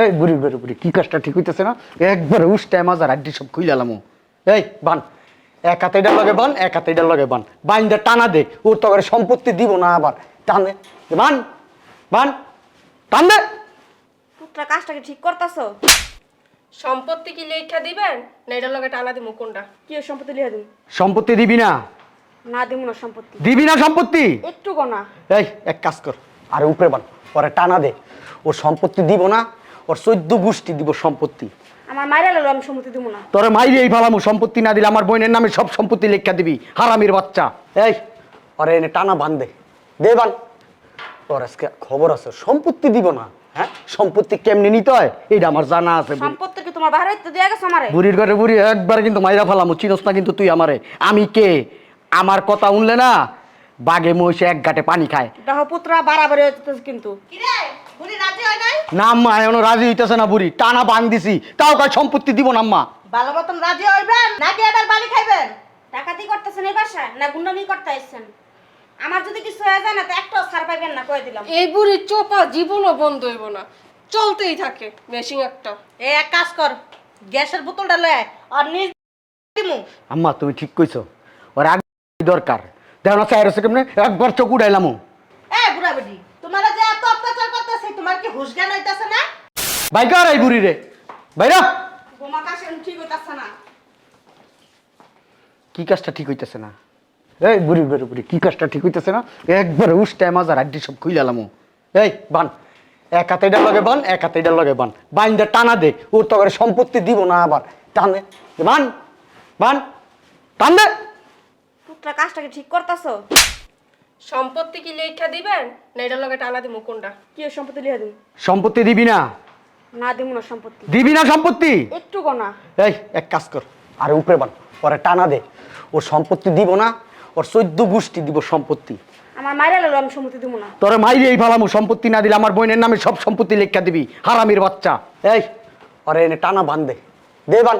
এই বুড়ি বুড়ি বুড়ি কি কাজটা ঠিক হইতেছে না? একবারে উষ্টায় মাজার আড্ডি সব খুইলালাম এই বান। এক হাতে এটার লগে বান এক হাতে এটার লগে বান। বাইন্দা টানা দে ওর তো করে সম্পত্তি দিব না আবার। টান। দে বান বান টান দে। পুত্রা কাজটাকে ঠিক করতেছো? সম্পত্তি কি লেখা দিবেন? না এটার লগে টানা দিমু কোনটা? কি সম্পত্তি লিখে দিন সম্পত্তি দিবি না? না দিব না সম্পত্তি। দিবি না সম্পত্তি? একটু গোনা এই এক কাজ কর। আরে উপরে বান পরে টানা দে। ওর সম্পত্তি দিব না ওর চোদ্দ গোষ্ঠী দিব সম্পত্তি। আমার মায়ের এলো আমি সম্পত্তি দিব না। তোরে মাইরে এই ভালামু সম্পত্তি না দিলে আমার বোনের নামে সব সম্পত্তি লেখা দিবি হারামির বাচ্চা। এই ওরে এনে টানা বান দে দে বান। তোর আজকে খবর আছে সম্পত্তি দিব না। হ্যাঁ? সম্পত্তি কেমনি নিতে হয়? এইটা আমার জানা আছে। সম্পত্তি কি তোমার বাহারে তো দিয়ে গেছো আমারে? বুড়ির ঘরে বুড়ি একবারে কিন্তু মাইরা ফেলামু চিনস না কিন্তু তুই আমারে। আমি কে? আমার কথা উনলে না বাঘে মহিষে এক ঘাটে পানি খায়। দেখো পুত্রা বাড়াবাড়ি হচ্ছে কিন্তু। না আম্মা এখনও রাজি হইতেছে না বুড়ি। টানা বান দিছি। তাও কয় সম্পত্তি দিব না আম্মা। ভালো মতন রাজি হইবেন? নাকি এবার বাড়ি খাইবেন? ডাকাতি করতেছেন এই বাসায়? না গুন্ডামি করতে আসছেন? আমার যদি কিছু হয়ে যায় না তো একটাও ছাড় পাইবেন না কয়ে দিলাম। এই বুড়ির চোপা জীবনও বন্ধ হইব না। চলতেই থাকে মেশিং একটা। এ এক কাজ কর। গ্যাসের বোতলটা লয়ে আর নিজ দিমু। আম্মা তুমি ঠিক কইছো। ওর আগে দরকার। দেখো না চাই কেমনে? একবার চোখ উড়াইলাম এ বুড়া বেটি তোমার যে এত অত্যাচার করতেছে তোমার কি হুশ জ্ঞান হইতাছে না? বাইকার এই বুড়ি রে! বাইরা বোমা কাশে ঠিক হইতাছে না। কি কাজটা ঠিক হইতেছে না? এই বুড়ি বুড়ি বুড়ি কি কাজটা ঠিক হইতেছে না? একবারে উষ্টায় মাজার আড্ডি সব খুইলালাম এই বান। এক হাতে এটার লগে বান এক হাতে এটার লগে বান। বাইন্দা টানা দে ওর তো করে সম্পত্তি দিব না আবার। টানে। বান বান টান দে। কাজটাকে ঠিক করতেছো? সম্পত্তি কি লেখা দিবেন? না এটার লগে টানা দিমু কোনটা? কি সম্পত্তি লিখে দিন সম্পত্তি দিবি না? না দিব না সম্পত্তি। দিবি না সম্পত্তি? একটু গোনা এই এক কাজ কর আরে উপরে বান পরে টানা দে। ওর সম্পত্তি দিব না ওর চোদ্দ গোষ্ঠী দিব সম্পত্তি। আমার মায়ের এলো আমি সম্পত্তি দিব না। তোরে মাইরে এই ভালামু সম্পত্তি না দিলে আমার বোনের নামে সব সম্পত্তি লেখা দিবি হারামির বাচ্চা। এই ওরে এনে টানা বান দে। দে বান।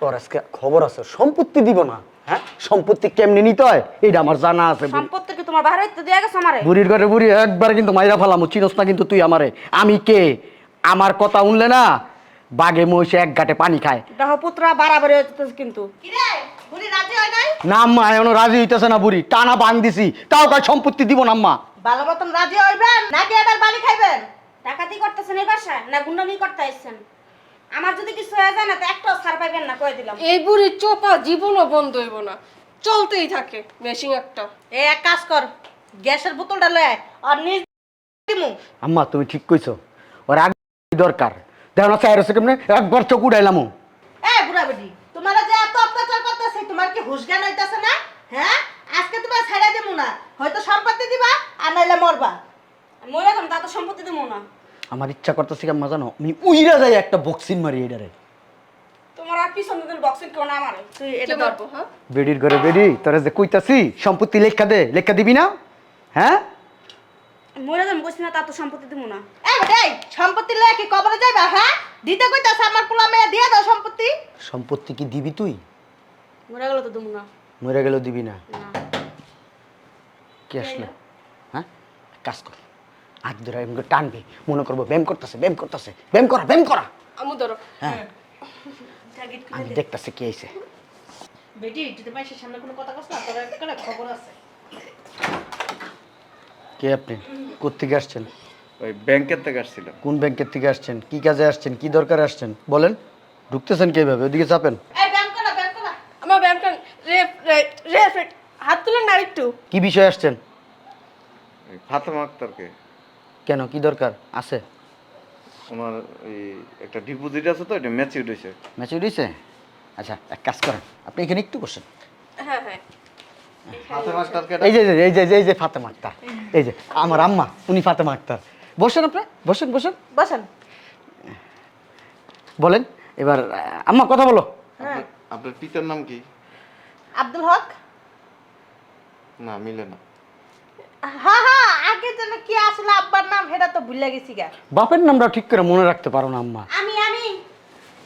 তোর আজকে খবর আছে সম্পত্তি দিব না। হ্যাঁ? সম্পত্তি কেমনি নিতে হয়? এইটা আমার জানা আছে বুড়ি। সম্পত্তি কি তোমার বাহারে তো দিয়ে গেছো আমারে? বুড়ির ঘরে বুড়ি একবারে কিন্তু মাইরা ফেলামু চিনস না কিন্তু তুই আমারে। আমি কে? আমার কথা উনলে না বাঘে মহিষে এক ঘাটে পানি খায়। দেখো পুত্রা বাড়াবাড়ি হচ্ছে কিন্তু। বুড়ি রাজি হয় নাই? না আম্মা এখনও রাজি হইতেছে না বুড়ি। টানা বান দিছি। তাও কয় সম্পত্তি দিব না আম্মা। ভালো মতন রাজি হইবেন? নাকি এবার বাড়ি খাইবেন? ডাকাতি করতেছেন এই বাসায়? না গুন্ডামি করতে আসছেন আমার যদি কিছু হয়ে যায় না তো একটাও ছাড় পাইবেন না কয়ে দিলাম। এই বুড়ির চোপা জীবনও বন্ধ হইব না। চলতেই থাকে মেশিং একটা। এ এক কাজ কর গ্যাসের বোতলটা লয়ে আর নিজ দিমু। আম্মা তুমি ঠিক কইছো ওর আগে দরকার। দেখো না চাই কেমনে? একবার চোখ উড়াইলাম এ বুড়া বেটি তোমার যে এত অত্যাচার করতেছে তোমার কি হুশ জ্ঞান হইতাছে না? হ্যাঁ? আজকে তোমার ছেড়ে দিমু না হয়তো সম্পত্তি দিবা আর নাইলে মরবা। মরে গেলাম তা তো সম্পত্তি দেবো না। আমার ইচ্ছা করতেছে কি আম্মা জানো আমি উইরা যাই একটা বক্সিং মারি এটারে। তোমার আর পিছন দিন বক্সিং কেউ না আমার তুই এটা ধর হ্যাঁ? বেডির ঘরে বেডি তোরা যে কইতাছি সম্পত্তি লেখা দে লেখা দিবি না? হ্যাঁ? মরে গেলাম বসি না তা তো সম্পত্তি দেবো না। এ বেটাই সম্পত্তি লয়ে কি কবরে যাইবা হ্যাঁ? দিতে কইতাছে আমার পোলা মেয়ে দিয়ে দাও সম্পত্তি। সম্পত্তি কি দিবি তুই? মরে গেলে তো দেবো না। মরে গেলেও দিবি না। না। কি আসলো? হ্যাঁ? কাজ কর। আগ ধরে এমনি করে টানবি মনে করব ব্যায়াম করতেছে ব্যায়াম করতেছে ব্যায়াম করা ব্যায়াম করা। আমু ধরো। হ্যাঁ। আমি দেখতেছি কি আইছে বেটি যদি মাইসের সামনে কোনো কথা কস না তোর একটা খবর আছে। কে আপনি? কোথেকে আসছেন? ওই ব্যাংকের থেকে আসছিল কোন ব্যাংকের থেকে আসছেন? কি কাজে আসছেন? কি দরকারে আসছেন? বলেন। ঢুকতেছেন কীভাবে? ওদিকে চাপেন। এই ব্যায়াম করা ব্যায়াম করা আমার ব্যায়ামটা রেফ রেফ হাত তুলেন না একটু। কি বিষয়ে আসছেন? ফাতেমা আক্তারকে। কেন? কি দরকার? আছে। ওনার ওই একটা ডিপোজিট আছে তো এটা ম্যাচিউড হয়েছে ম্যাচুর হয়েছে আচ্ছা এক কাজ করেন। আপনি এখানে একটু বসেন। হ্যাঁ হ্যাঁ। ফাতেমা আক্তারকে এই যে এই যে এই যে এই যে ফাতেমা আক্তার। এই যে আমার আম্মা উনি ফাতেমা আক্তার। বসেন আপনি বসেন বসেন। বসেন। বলেন এবার আম্মা কথা বলো। হ্যাঁ। আপনার পিতার নাম কি? আব্দুল হক? না মিলে না। হ্যাঁ হ্যাঁ আগে যেন কি আসলে আব্বার নাম সেটা তো ভুলে গেছি গা। বাপের নামটা ঠিক করে মনে রাখতে পারো না আম্মা। আমি আমি।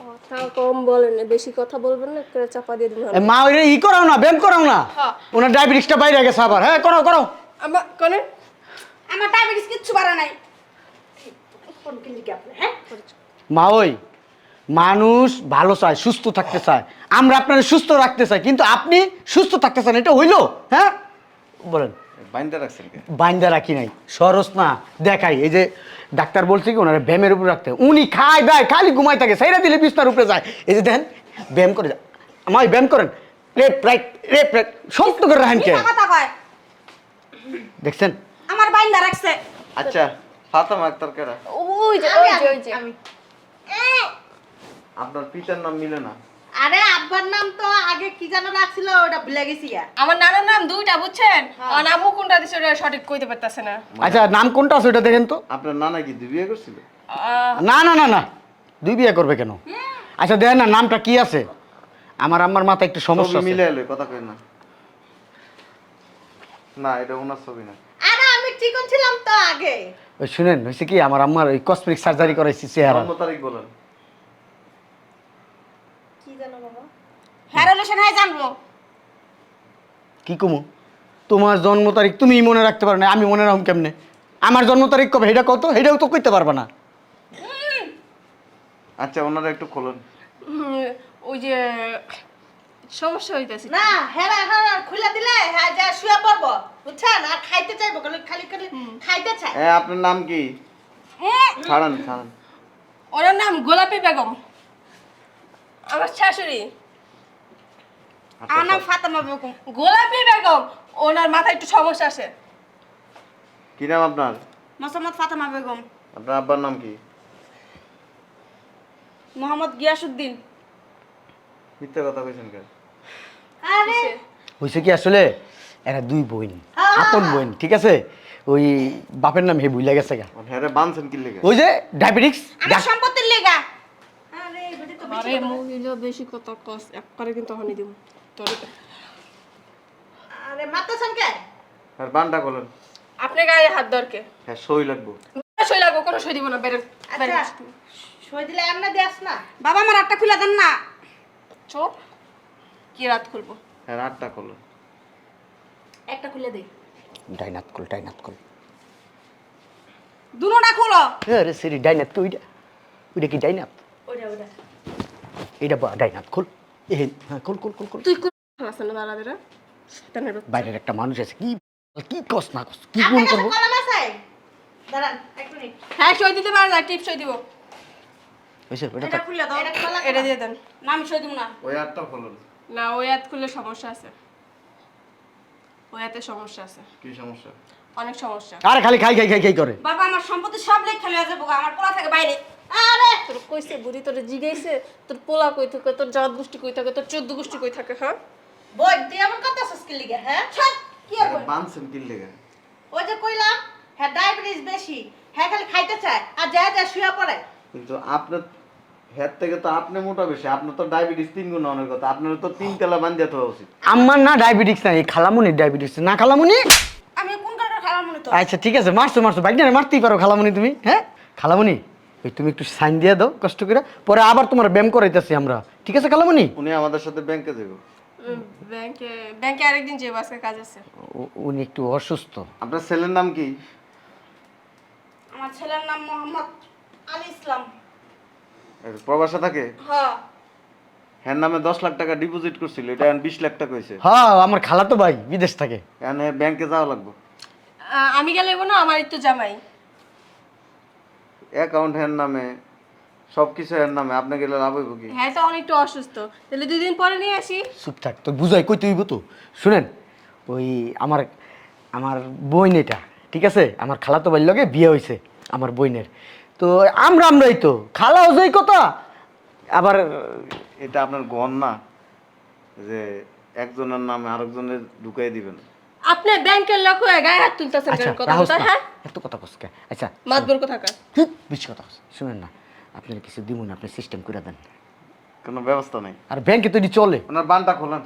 কথা কম বলেন বেশি কথা বলবেন না করে চাপা দিয়ে দিবেন। এ, মা ওই ই করাও না ব্যায়াম করাও না। হ্যাঁ। ওনার ডায়াবেটিসটা বাইরে গেছে আবার। হ্যাঁ করো করো। আমার কোনে আমার ডায়াবেটিস কিচ্ছু বাড়া নাই। কোন কি আপনি হ্যাঁ? মা ওই মানুষ ভালো চায় সুস্থ থাকতে চায়। আমরা আপনার সুস্থ রাখতে চাই কিন্তু আপনি সুস্থ থাকতে চান এটা হইল হ্যাঁ? বলেন। বাইন্দা রাখছেন কে? বাইন্দা রাখি নাই। সরস না দেখাই। এই যে ডাক্তার বলছে কি ওনারা ব্যায়ামের উপর রাখতে। উনি খায় দেয় খালি ঘুমাই থাকে সেইটা দিলে বিস্তার উপরে যায়। এই যে দেখেন ব্যায়াম করে ব্যায়াম করেন। লেফট রাইট লেফট রাইট শক্ত করে রাখেন কে মিথ্যা কথা কয়? দেখছেন? আমার বাইন্দা রাখছে। আচ্ছা ফাতেমা আক্তার কেরা? ওই যে ওই যে ওই যে। আমি আপনার পিতার নাম মিলে না আরে আব্বার নাম তো আগে কি যেন রাখছিল ওটা ভুলে গেছি আমার নানার নাম দুইটা বুঝছেন? আর আম্মু কোনটা দিছে ওটা সঠিক কইতে পারতাছে না। আচ্ছা নাম কোনটা আছে ওটা দেখেন তো? আপনার নানা কি দুই বিয়ে করছিল? না না না না। দুই বিয়ে করবে কেন? আচ্ছা দেখেন না নামটা কি আছে? আমার আম্মার মাথায় একটু সমস্যা আছে। মিলে এলো কথা কই না। না এটা ওনার ছবি না। আরে আমি চিকন ছিলাম তো আগে। ওই শুনেন হয়েছে কি আমার আম্মার ওই কসমেটিক সার্জারি করাইছি চেহারা। জন্ম তারিখ বলেন কি জানো বাবা হ্যাঁ রিলেশন হ্যাঁ জানব। কি কমু? তোমার জন্ম তারিখ তুমি মনে রাখতে পারো না আমি মনে রাখুম কেমনে? আমার জন্ম তারিখ কবে? এটা কত? এটাও তো কইতে পারবা না। আচ্ছা ওনারা একটু খোলেন। ওই যে সমস্যা হইতাছে। না হ্যাঁ খুলে দিলে হ্যাঁ যা শুয়ে পড়ব বুঝছেন? আর খাইতে চাইব খালি খালি খালি খাইতে চাই। এ আপনার নাম কি? হ্যাঁ। ছাড়ান ছাড়ান। ওনার নাম গোলাপি বেগম। আমার শাশুড়ি। আমার ফাতেমা বেগম গোলাপি বেগম ওনার মাথায় একটু সমস্যা আছে। কি নাম আপনার? মোসাম্মদ ফাতেমা বেগম। আপনার আব্বার নাম কি? মোহাম্মদ গিয়াসুদ্দিন মিথ্যা কথা কইছেন কেন? আরে! হয়েছে কি আসলে? এরা দুই বোন। আপন বোন ঠিক আছে? ওই বাপের নাম হে ভুলে গেছে গা। হ্যাঁ রে বানছেন কি লেগে? ওই যে ডায়াবেটিক্স? আমার সম্পত্তির লেগা। আরে বেটি তো আরে বেশি কথা কস এক করে কিন্তু হনি দিব। তোর আরে মারতেছেন কে আর বানটা খোলেন আপনার গায়ে হাত দরকে হ্যাঁ সই লাগবো। সই লাগবো কোনো সই দিব না বেরেন আচ্ছা সই দিলে এমনি দেস না। বাবা আমার আটটা খুলে দেন না। চোপ। কি রাত খুলবো? হ্যাঁ আটটা খোলেন একটা খুলে দে। ডাইনাত কল ডাইনাত কল দুনোটা খুলো। আরে সিরি ডাইনাত তো ওইটা ওইটা কি ডাইনাত? ওইটা ওইটা। এইটা বা ডাইনাত খোল। হ্যাঁ তুই কোন আছে না দাঁড়া দাঁড়া শয়তানের বাচ্চা। বাইরের একটা মানুষ আছে কি কি কস না কস কি কোন কাছে কলম আছে। দাঁড়ান এক মিনিট। হ্যাঁ সই দিতে পারেন না টিপ সই দিব। হয়েছে ওটা এটা খুলে দাও। এটা খোলা এটা দিয়ে দেন। না আমি সই দিব না। ওই আটটা খোলেন না ওই হাত খুললে সমস্যা আছে। ওই হাতে সমস্যা আছে। কি সমস্যা? অনেক সমস্যা। আরে খালি খাই খাই খাই খাই করে। বাবা আমার সম্পত্তি সব লেখ খেলে যাব গা, আমার পোলা থাকে বাইরে। আরে! তোর কইছে বুড়ি তোর জিগাইছে তোর পোলা কই থাকে তোর জাত গোষ্ঠী কই থাকে তোর চোদ্দ গোষ্ঠী কই থাকে হ্যাঁ? বই দিয়ে আমার কথা সস্কি লিগে হ্যাঁ? ছাড়, কি আর? বানছেন কি লেগে? ওই যে কইলাম হ্যাঁ ডায়াবেটিস বেশি হ্যাঁ খালি খাইতে চায় আর যা যা শুয়ে পড়ে। কিন্তু আপনার হেড থেকে তো আপনি মোটা বেশি আপনার তো ডায়াবেটিস তিন গুণ অনেক কথা আপনার তো তিন তেলা বান্ধিয়ে থাকা উচিত। আমার না ডায়াবেটিক্স নাই খালামুনি ডায়াবেটিক্স না খালামুনি? আমি কোন কারণে খারাপ মনে তো আচ্ছা ঠিক আছে মারছো মারছো বাইক না মারতেই পারো খালামুনি তুমি হ্যাঁ? খালামুনি ওই তুমি একটু সাইন দিয়ে দাও কষ্ট করে। পরে আবার তোমার ব্যায়াম করাইতেছি আমরা। ঠিক আছে খালামুনি উনি আমাদের সাথে ব্যাংকে যাব ব্যাংকে ব্যাংকে আরেকদিন যে আজকে কাজ আছে। উ- উনি একটু অসুস্থ। আপনার ছেলের নাম কি? আমার ছেলের নাম মোহাম্মদ আলী ইসলাম। এই প্রবাসে থাকে? হ্যাঁ। হ্যার নামে দশ লাখ টাকা ডিপোজিট করছিল এটা এখন বিশ লাখ টাকা হয়েছে। হ্যাঁ আমার খালাতো ভাই বিদেশ থাকে। এখানে ব্যাংকে যাওয়া লাগবে। আমি গেলে না আমার একটু জামাই। অ্যাকাউন্ট হ্যার নামে সব কিছু এর নামে আপনাকে গেলে লাভ হইব কি? হ্যাঁ তো অনেকটা অসুস্থ। তাহলে দুই দিন পরে নিয়ে আসি। চুপ থাক তো বুঝাই কই তুই তো। শুনেন ওই আমার আমার বোন এটা ঠিক আছে? আমার খালাতো ভাইয়ের লগে বিয়ে হয়েছে আমার বোনের। তো আমরা আমরাই তো খালা ওই কথা আবার এটা আপনার গণ না যে একজনের নামে আরেকজনের ঢুকাই দিবেন। আপনি ব্যাংকের লোক হয়ে গায়ে হাত তুলতেছেন আচ্ছা কেন কথা বলতে হ্যাঁ এত কথা কসকে আচ্ছা মাতবর চুপ, বেশি কথা শুনেন না আপনার কিছু দিব না আপনি সিস্টেম করে দেন। কোনো ব্যবস্থা নেই। আর ব্যাংকে তো এটি চলে। ওনার বানটা খোলেন।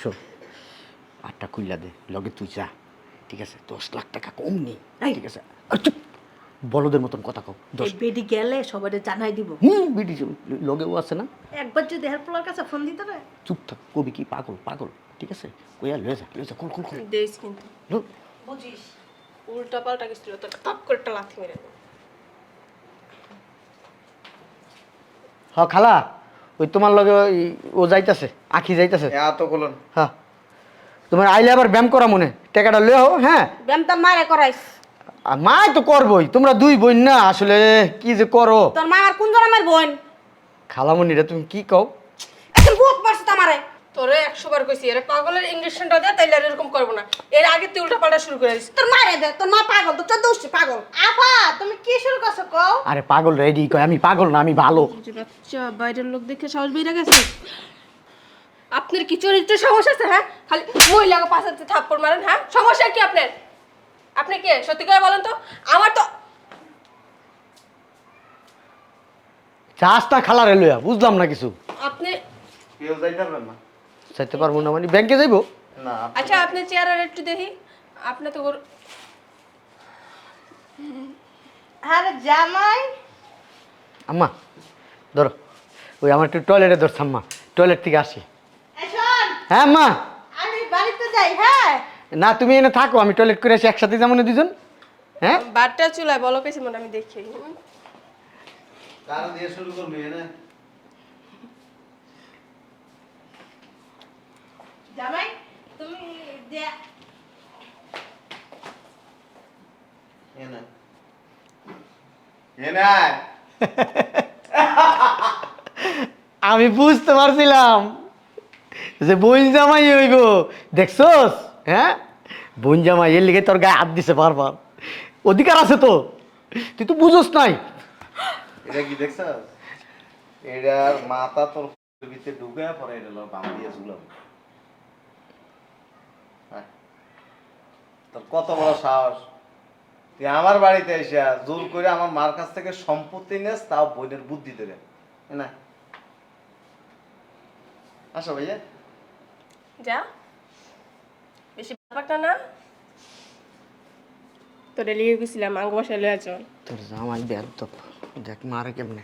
শোন আটটা খুললা দে লগে তুই যা ঠিক আছে? দশ লাখ টাকা কম নেই ঠিক আছে? আর চুপ। বলদের মতন কথা কও দশ। বেডি গেলে সবাই জানাই দিব। হুম বিডি লগেও আছে না? একবার যদি হেল্পলার কাছে ফোন দিতে রে চুপ থাক কবি কি পাগল পাগল ঠিক আছে? কইয়া লয়ে যা লয়ে যা কল কল কল দেশ কিন্তু। বুঝিস উল্টা পাল্টা কিছু তোর টপ করে একটা লাথি মেরে দেবো। হ খালা ওই তোমার লগে ওই ও যাইতাছে আখি যাইতাছে। এত বলুন। হ্যাঁ। তোমার আইলে আবার ব্যায়াম করা মনে? টাকাটা লয়ে হো হ্যাঁ? ব্যায়াম তো মারে করাইস। আর মাই তো করবই তোমরা দুই বোন না আসলে কি যে করো? তোর মা আর কোন জন আমার বোন? খালামণিরা তুমি কি কও? এখন ভূত মারছে তো আমারে তোরে একশো বার কইছি এর পাগলের ইঞ্জেকশনটা দে তাইলে আর এরকম করব না। এর আগে তুই উল্টা পাল্টা শুরু করে দিস। তোর মারে দে তোর মা পাগল তো চোদ্দ উঠছে পাগল। আপা তুমি কি শুরু করছ কও? আরে পাগল রেডি কয় আমি পাগল না আমি ভালো। যে বাইরের লোক দেখে সাহস বেরিয়ে গেছে। আপনার কি চরিত্রের সমস্যা আছে হ্যাঁ? খালি মহিলাকে পাশাতে থাপ্পড় মারেন হ্যাঁ? সমস্যা কি আপনার? আপনি কে? সত্যি করে বলেন তো। আমার তো চাষটা খালারে লইয়া বুঝলাম না কিছু। আপনি কেউ যাইতে পারবেন না। চাইতে পারব না মানে ব্যাংকে যাইবো? না আচ্ছা আপনি চেয়ার আর একটু দেখি। আপনি তো আরে জামাই। আম্মা ধরো। ওই আমার একটু টয়লেটে ধরছে আম্মা। টয়লেট থেকে আসি। এই শোন। হ্যাঁ আম্মা। আমি বাড়িতে যাই হ্যাঁ। না তুমি এনে থাকো আমি টয়লেট করে আসি একসাথে যেমন দুজন? হ্যাঁ? বাটটা চুলায় বলো কেছি মনে আমি দেখি। কার দিয়ে শুরু করবি না জামাই তুমি যে এনে। এনে আমি বুঝতে পারছিলাম যে বোন জামাই হইব। দেখছস? হ্যাঁ? বোন জামাই এর লিগে তোর গায়ে হাত দিছে বারবার। অধিকার আছে তো। তুই তো বুঝোস নাই। এটা কি দেখছস? এটার মাথা তোর ভিতরে ঢুকে পরে এটা লো বাম দিয়ে ঝুলাম আয়। তোর কত বড় সাহস। তুই আমার বাড়িতে এসে জোর করে আমার মার কাছ থেকে সম্পত্তি নেস তাও বোনের বুদ্ধি দেবে না? আসো ভাইয়া। যা। ব্যাপারটা না? তোরে লিয়ে গেছিলাম আঙ্গ বাসায় লয়ে চল। তোর জামাই বের তো দেখ মারে কেমনে।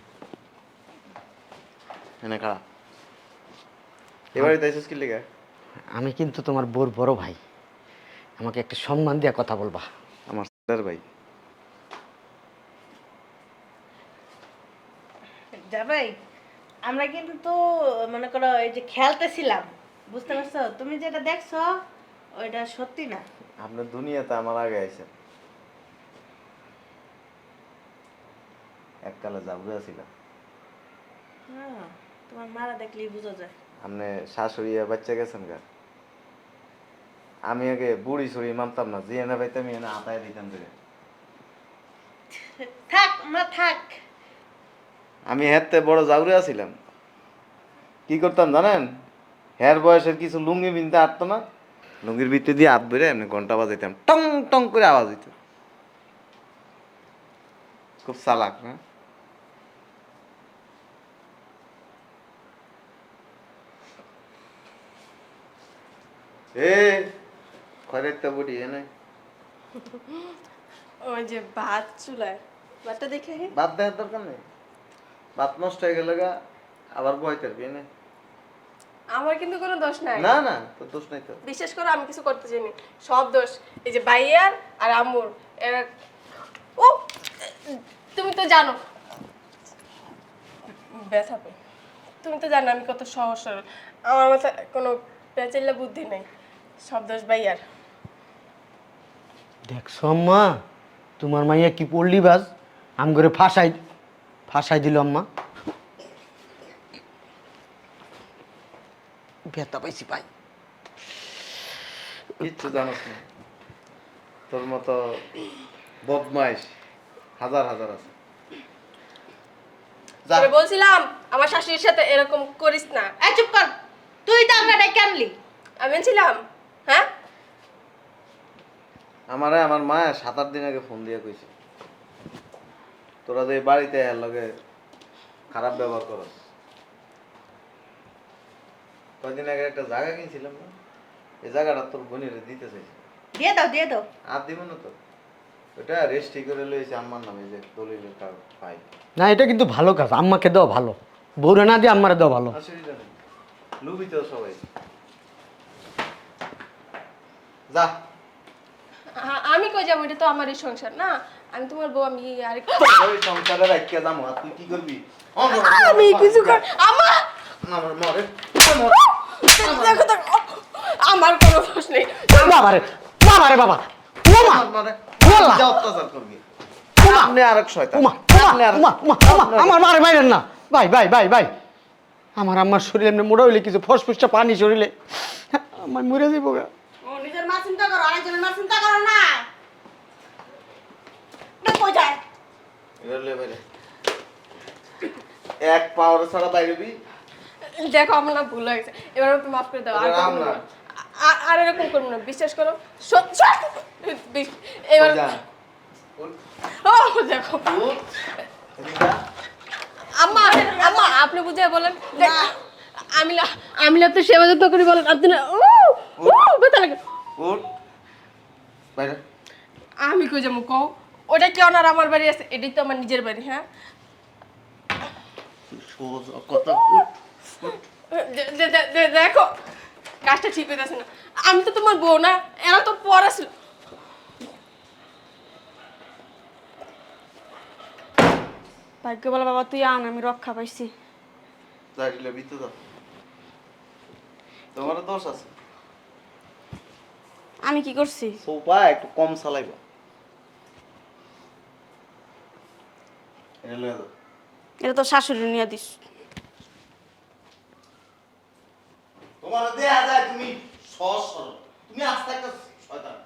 এনে এবারে তাইছিস কি লেগে? আমি কিন্তু তোমার বোর বড় ভাই। আমাকে একটা সম্মান দিয়ে কথা বলবা। আমার স্যার ভাই। জামাই আমরা কিন্তু তো মনে করো এই যে খেলতেছিলাম বুঝতে পারছ? তুমি যেটা দেখছ ওইটা সত্যি না? আপনার দুনিয়াতে আমার আগে আইছেন এককালে জাবুরা ছিলাম হ্যাঁ তোমার মারা দেখলেই বোঝা যায়। আপনি শাশুড়ি আর বাচ্চা গেছেন গা। আমি আগে বুড়ি সুড়ি মানতাম না যে এনে পাইতাম এনে আতায় দিতাম থেকে থাক মা থাক। আমি হেতে বড় জাউরে ছিলাম কি করতাম জানেন? হের বয়সের কিছু লুঙ্গি বিনতে আটতো না। লুঙ্গির ভিতরে দিয়ে হাত বেড়ে এমনি ঘণ্টা বাজাইতাম টং টং করে আওয়াজ দিত খুব চালাক না এ খরেরটা বুড়ি এনে ওই যে ভাত চুলায় ভাতটা দেখে। বাদ দেওয়ার দরকার নেই। বাত নষ্ট হয়ে গেলে গা আবার বয় তারবি এনে আমার কিন্তু কোনো দোষ নাই। না না তোর দোষ নাই তো। বিশেষ করে আমি কিছু করতে চাইনি। সব দোষ। এই যে বাইয়ার আর আম্মুর। এরা ও তুমি তো জানো। ব্যথা পাই তুমি তো জানো আমি কত সহজ সরল। আমার মাথায় কোনো পেঁচাইলা বুদ্ধি নেই। সব দোষ বাইয়ার দেখছ আম্মা তোমার মাইয়া কি পড়লি বাজ? আম করে ফাঁসাই ফাঁসাই দিল আম্মা। ব্যথা পাইছি পাই? কিচ্ছু জানোস না। তোর মতো বদমাইশ হাজার হাজার আছে। যা। তোরে বলছিলাম আমার শাশুড়ির সাথে এরকম করিস না। এই চুপ কর। তুই তো আমরা ডেকে আনলি। আমি ছিলাম হ্যাঁ? আমারে আমার মা সাত আট দিন আগে ফোন দিয়ে কইছে। তোরা যে বাড়িতে এর লগে খারাপ ব্যবহার করস। কয়দিন আগে একটা জায়গা কিনছিলাম না? এই জায়গাটা তোর বোনের দিতে চাইছে। দিয়ে দাও দিয়ে দাও। আর দিব না তো। ওটা রেস্টি করে লইছে আম্মার নামে যে দলিলের কার পাই না এটা কিন্তু ভালো কাজ আম্মাকে দেওয়া ভালো। বউরে না দিয়ে আম্মারে দেওয়া ভালো। অসুবিধা নেই। লুবি তো সবাই। যা। আমি কই যাব? এটা তো আমারই সংসার না? আমি তোমার বউ আমি আর ওই সংসারে রাখিয়া যাব আর তুই কি করবি? আমি কিছু কর আমা আমার মরে দেখো দেখো আমার কোনো দোষ নেই। বাবা রে বাবা রে বাবা। ওমা আমার ওলা। যা অত্যাচার করবি। আপনি আরেক শয়তান। ওমা ওমা ওমা ওমা ওমা আমার মারে মাইরেন না। ভাই ভাই ভাই ভাই। আমার আম্মার শরীরে এমনি মোড়া হইলে কিছু ফসফসটা পানি শরীরে। আমার মরে যাইব গা। নিজের মা চিন্তা করো আরেকজনের মা চিন্তা করো না। কই যায়। এক পাওয়ার ছাড়া বাইরে দেখো আমার না ভুল হয়ে গেছে। এবার আমাকে মাফ করে দাও আর কখনো না। আ- আর এরকম করব না বিশ্বাস করো। সত্যি। এবার উঠ, ও দেখো। আম্মা আম্মা আপনি বুঝে বলেন। দেখ, আমি না আমি না তো সেবা যত্ন করি বলেন আপনি না ও ও ব্যথা লাগে। উঠ। বাইরে। আমি কই যাব কও? ওটা কি ওনার আমার বাড়ি আছে? এটাই তো আমার নিজের বাড়ি হ্যাঁ? সোজা কথা। উঠ। দেখো। কাজটা ঠিক হইতেছে না। আমি তো তোমার বউ না এরা তো পড়া ছিল। ভাগ্য বলে বাবা তুই আন আমি রক্ষা পাইছি। দাঁড়িয়ে ভিতরে যাও। তোমার দোষ আছে। আমি কি করছি? সোফা একটু কম চালাইব। এটা তো শাশুড়ি নিয়ে দিস। তোমার দেয়া যায় তুমি সহজ সরল। তুমি আস্তে একটা শয়তান।